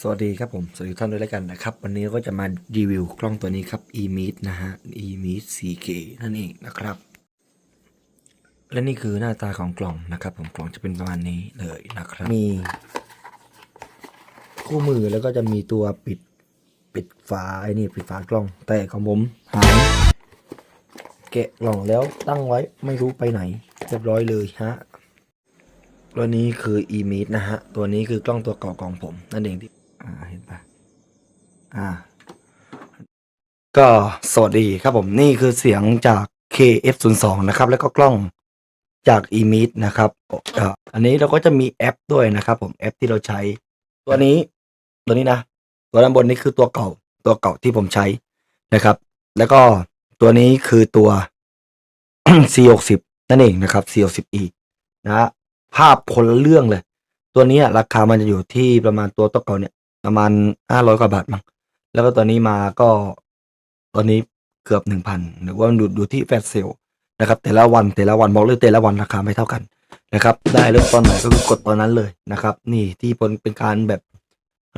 สวัสดีครับผม สวัสดีท่านด้วยแล้วกันนะครับ วันนี้ก็จะมารีวิวกล้องตัวนี้ครับ eMeet นะฮะ eMeet 4K นั่นเองนะครับ และนี่คือหน้าตาของกล่องนะครับผมกล่องจะเป็นประมาณนี้เลยนะครับ มี คู่มือแล้วก็จะมีตัวปิดปิดฝาไอ้นี่ปิดฝากล้อง แต่ของผมหายแกะกล่องแล้วตั้งไว้ไม่รู้ไปไหนเรียบร้อยเลยฮะตัวนี้คือ eMeet นะฮะ ตัวนี้คือกล้องตัวเก่าของผม นั่นเองที่ อ่าเห็นปะอ่า ก็สวัสดีครับผมนี่คือเสียงจาก KF02 นะครับ แล้วก็กล้องจาก eMeet นะครับอ่าอันนี้เราก็จะมีแอปด้วยนะครับ ผมแอปที่เราใช้ ตัวนี้ตัวนี้นะ ตัวด้านบนนี้คือตัวเก่า ตัวเก่าที่ผมใช้นะครับ แล้วก็ตัวนี้คือตัว C60 นั่นเองนะครับ C60e นะฮะภาพคนละเรื่องเลย ตัวนี้ราคามันจะอยู่ที่ประมาณตัวตัวเก่าเนี่ย ประมาณห้าร้อยกว่าบาทมั้งแล้วก็ตัวนี้มาก็ตอนนี้เกือบหนึ่งพันหรือว่าดูดูที่แฟลชเซลนะครับ แต่ละวันแต่ละวันบอกเลยแต่ละวันราคาไม่เท่ากันนะครับ ได้เริ่มตอนไหนก็คือกดตอนนั้นเลยนะครับ นี่ที่เป็นเป็นการแบบ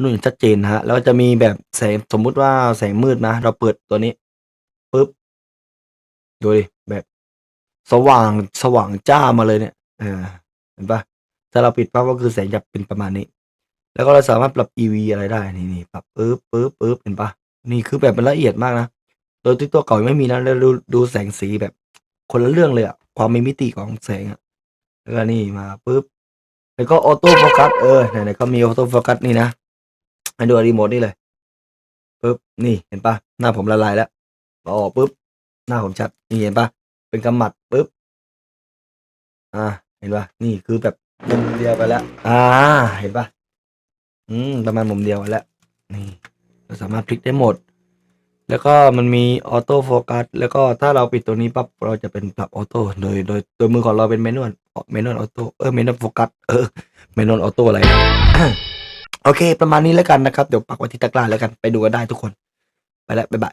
นู่นชัดเจนนะฮะแล้วจะมีแบบแสงสมมุติว่าแสงมืดนะ เราเปิดตัวนี้ปุ๊บดูดิแบบสว่างสว่างจ้ามาเลยเนี่ยเออเห็นปะถ้าเราปิดปั๊บก็คือแสงจะเป็นประมาณนี้ แล้วก็เราสามารถปรับ EV อะไรได้ นี่นี่ปรับปึ๊บปึ๊บปึ๊บเห็นปะนี่คือแบบมันละเอียดมากนะตัวที่ตัวเก่าไม่มีนะแล้วดูดูแสงสีแบบ คนละเรื่องเลยอะความมีมิติของแสงอะแล้วก็นี่มาปึ๊บแล้วก็ออโต้โฟกัสเออไหนๆก็มีออโต้โฟกัสนี่นะให้ดูรีโมทนี่เลยปึ๊บนี่เห็นปะหน้าผมละลายแล้วพอปึ๊บหน้าผมชัดนี่เห็นปะเป็นกำหมัดปึ๊บอ่าเห็นปะนี่คือแบบมุมเดียวไปแล้วอ่าเห็นปะ อืมประมาณมุมเดียวแล้วนี่เราสามารถพลิกได้หมด แล้วก็มันมีออโต้โฟกัสแล้วก็ถ้าเราปิดตัวนี้ปั๊บเราจะเป็นปรับออโต้โดยโดยตัวมือของเราเป็นเมนวลเมนวลออโต้เออเมนวลโฟกัสเออเมนวลออโต้อะไรนะโอเค ประมาณนี้แล้วกันนะครับ เดี๋ยวปักไว้ที่ตะกร้าแล้วกันไปดูกันได้ทุกคน ไปแล้วบ๊ายบาย